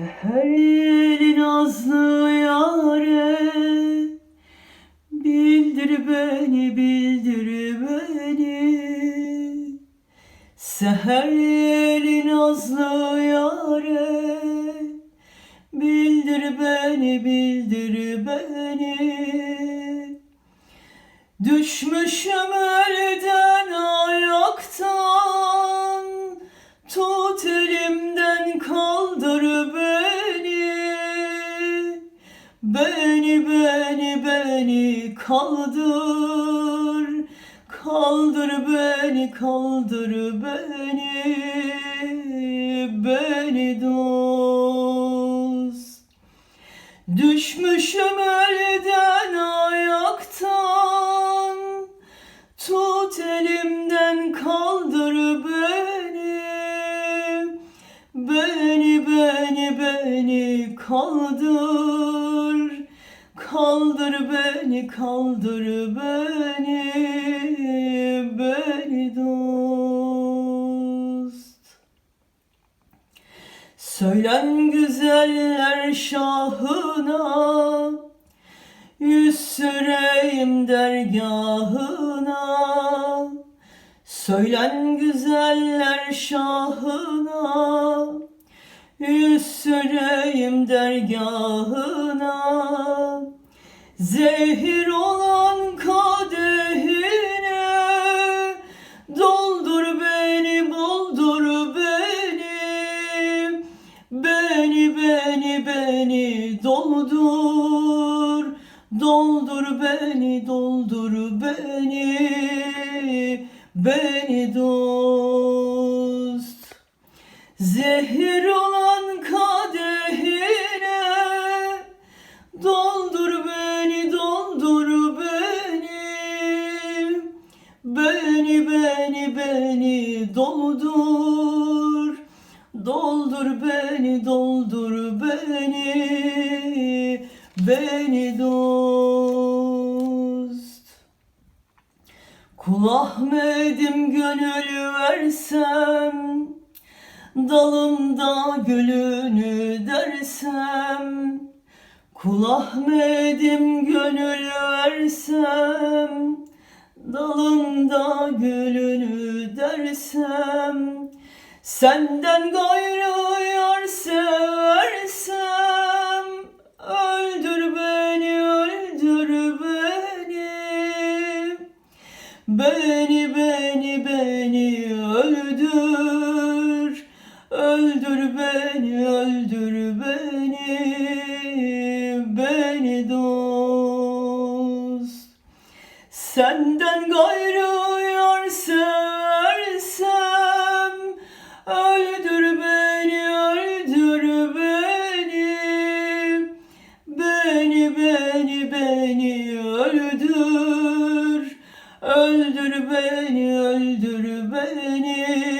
Seher nazlı yâre Bildir beni, bildir beni. Seher nazlı yâre Bildir beni, bildir beni. Düşmüşüm elden Beni beni beni kaldır. Kaldır beni kaldır beni. Beni dost. Düşmüşüm elden ayaktan. Tut elimden kaldır beni. Beni beni beni kaldır Kaldır beni kaldır beni Beni dost. Söylen güzeller şahına Yüz süreyim dergahına. Söylen güzeller şahına Yüz süreyim dergahına Zehir olan kadehine Doldur beni, buldur beni. Beni, beni, beni doldur Doldur beni, doldur beni. Beni dost. Zehir olan kadehine Doldur doldur. Beni, doldur beni. Beni dost. Kul Ahmet'im gönül versem Dalımda gülünü dersem Kul Ahmet'im gönül versem Dalında gülünü dersem Senden gayrı yar seversem Öldür beni, öldür beni. Beni, beni, beni öldür Öldür beni, öldür beni. Beni dost. Senden gayrı yar seversem Öldür